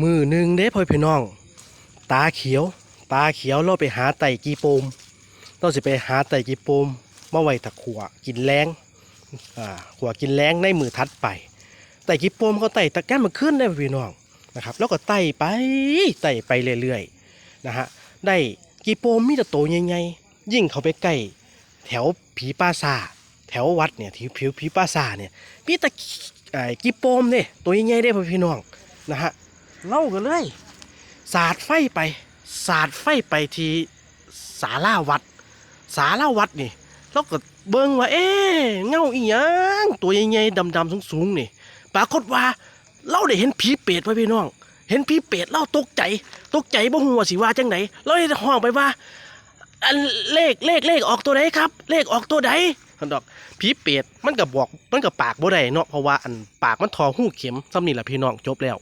มือหนึ่งเด้พ่อพี่น้อง ตาเขียว ตาเขียวเราไปหาไต่กีโปมเราสิไปหาไต่กีโปมมาไว้ตะขัวกินแรงอ่าขัวกินแรงในมือทัดไปไต่กีโปมก็ไต่ตะแกนมาขึ้นได้พี่น้องนะครับ แล้วก็ไต่ไปไต่ไปเรื่อยๆนะฮะได้กีโปมมีแต่โตใหญ่ๆยิ่งเขาไปใกล้แถวผีป้าซาแถววัดเนี่ยที่ผิวผีป้าซาเนี่ยมีแต่ไอกีโปมเนี่ยตัวใหญ่ๆได้พ่อพี่น้องนะฮะ เล่ากันเลยสาดไฟไปสาดไฟไปที่ศาลาวัดศาลาวัดนี่เราก็เบิ่งว่า เอ๊ะเงาอีหยังตัวใหญ่ๆดำๆสูงๆนี่ปรากฏว่าเราได้เห็นผีเปรตไว้พี่น้อง เห็นผีเปรตเราตกใจตกใจบ่ฮู้ว่าสิว่าจังไหนเราได้ห้องไปว่าอันเลขเลขเลขออกตัวไหนครับ เลขออกตัวไหนท่านดอกผีเปรตมันก็บอกมันก็ปากบ่ได้เนาะเพราะว่าอันปากมันทอหู้เข็มซ้ำนี่แหละพี่น้องจบแล้ว